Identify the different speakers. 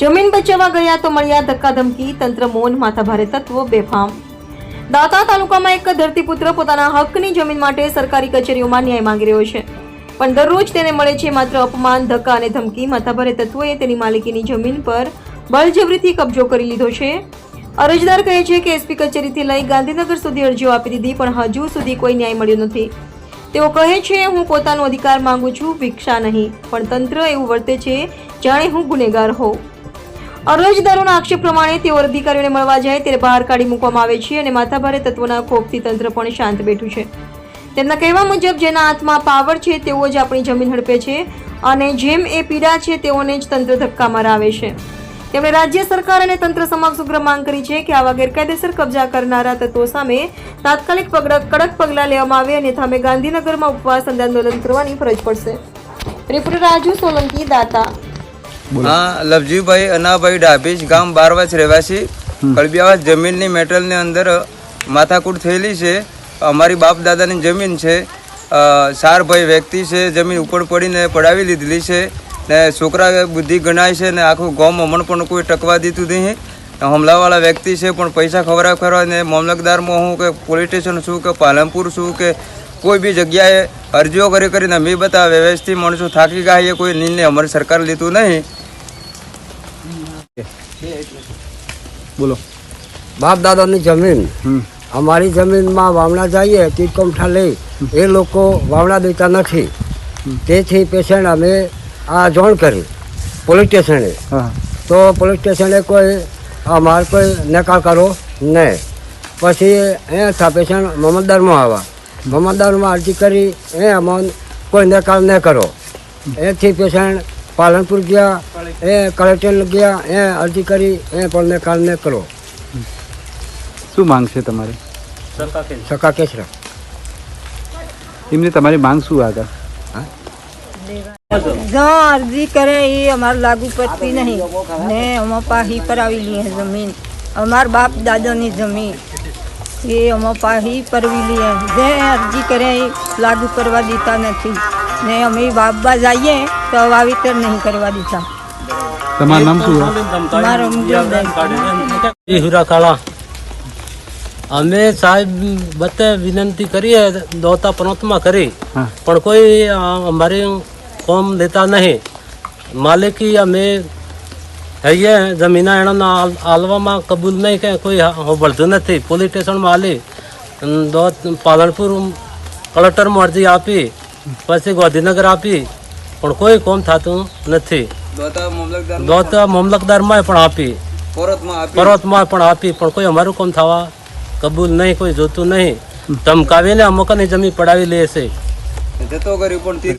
Speaker 1: જમીન બચાવવા ગયા તો મળ્યા ધક્કાધમકી તંત્ર મૌન, માથાભારે તત્વો, બેફામ. દાતા તાલુકામાં એક ધરતીપુત્ર પોતાના હકની જમીન માટે સરકારી કચેરીઓમાં ન્યાય માંગી રહ્યો છે. પણ દરરોજ તેને મળે છે માત્ર અપમાન, ધક્કા અને ધમકી. માથાભારે તત્વોએ તેની માલિકીની જમીન પર બળજબરીથી કબજો કરી લીધો છે. અરજદાર કહે છે કે એસપી કચેરીથી લઈ ગાંધીનગર સુધી અરજીઓ આપી દીધી, પણ હજુ સુધી કોઈ ન્યાય મળ્યો નથી. તેઓ કહે છે, હું પોતાનો અધિકાર માંગુ છું, ભિક્ષા નહીં, પણ તંત્ર એવું વર્તે છે, જાણે હું ગુનેગાર હોઉં. અરજદારોના આક્ષેપ પ્રમાણે તેઓ અધિકારીઓને મળવા જાય ત્યારે બહાર કાઢી મૂકવામાં આવે છે અને માથાભારે તત્વોના ખોફથી તંત્ર પણ શાંત બેઠું છે. તેમના કહેવા મુજબ, જેના હાથમાં પાવર છે, તેઓ જ આપણી જમીન હડપે છે અને જેમ એ પીડા છે, તેઓને જ તંત્ર ધક્કા મરાવે છે. તેમણે રાજ્ય સરકાર અને તંત્ર સમક્ષ ઉગ્ર માંગ કરી છે કે આવા ગેરકાયદેસર કબજા કરનારા તત્વો સામે તાત્કાલિક કડક પગલાં લેવામાં આવે અને સામે ગાંધીનગરમાં ઉપવાસ આંદોલન કરવાની ફરજ પડશે. રિપોર્ટર રાજુ સોલંકી દાતા
Speaker 2: હા લવજીભાઈ અનાભાઈ ડાભીજ ગામ બારવાસ રહેવાસી. કળબિયાવાસ જમીનની મેટલની અંદર માથાકૂટ થયેલી છે. અમારી બાપ દાદાની જમીન છે. સારભાઈ વ્યક્તિ છે જમીન ઉપર પડીને પડાવી લીધેલી છે. ને છોકરા બુદ્ધિ ગણાય છે ને આખું ગામ અમણ પણ કોઈ ટકવા દીધું નહીં. હમલાવાળા વ્યક્તિ છે પણ પૈસા ખવરા ખવરા ને મામલતદારમાં હું કે પોલીસ સ્ટેશન છું કે પાલનપુર છું કે કોઈ બી જગ્યાએ અરજીઓ કરી કરીને અમે બતાવે વ્યવસ્થિત માણસો થાકી ગયા કોઈ નિર્ણય અમારી સરકાર લીધું નહીં.
Speaker 3: બોલો.
Speaker 4: બાપ દાદાની જમીન. અમારી જમીનમાં વાવણા જઈએ કોમઠા લઈ એ લોકો વાવણા દેતા નથી. તેથી પેશન્ટ અમે આ જોણ કરી પોલીસ સ્ટેશને.
Speaker 3: હા.
Speaker 4: તો પોલીસ સ્ટેશને કોઈ અમારે કોઈ નકાર કરો નહીં. પછી અહીંયા થા પેશન્ટ મમતદારમાં આવ્યા મમતદારમાં અરજી કરી એ અમાન કોઈ નિકાલ ન કરો. એથી પેશન્ટ પાલનપુર ગયા એ કલેક્ટર ગયા એ અરજી કરી એ પણ નિકાલ ન કરો.
Speaker 3: શું માંગ છે તમારી?
Speaker 4: સકા કેસરા
Speaker 3: એમની તમારી માંગ શું આગળ?
Speaker 5: જ્યાં અરજી કરે એ અમારે લાગુ પડતી નહીં. ને અમે પાહી પરાવી લઈએ જમીન. અમાર બાપ દાદાની જમીન. એ અમે પાહી પરવી લઈએ. જે અરજી કરે એ લાગુ કરવા દેતા નથી. ને અમે બાબા જઈએ તો વાવેતર નહીં કરવા દેતા.
Speaker 3: તમારું નામ શું
Speaker 5: મારું
Speaker 6: એ હીરા કાળા. અમે સાહેબ બતે વિનંતી કરીએ દોતા પનોતમાં કરી. પણ કોઈ અમારે કોમ લેતા નહીં. માલિકી અમે હૈયે જમીના એના આલવામાં કબૂલ નહીં કે કોઈ હોબળતું નથી. પોલીસ સ્ટેશનમાં આલી દોત પાલનપુર કલેક્ટરમાં અરજી આપી પછી ગાંધીનગર આપી પણ કોઈ કોમ થતું નથી.
Speaker 2: દોતા મામલતદાર
Speaker 6: દોત મામલતદારમાં પણ
Speaker 2: આપી.
Speaker 6: પર્વતમાં પણ આપી પણ કોઈ અમારું કોમ થવા કબૂલ નહીં કોઈ જોતું નહીં. ધમકાવીને અમુકની જમીન પડાવી લે છે.
Speaker 2: જતો કર્યું પણ તીર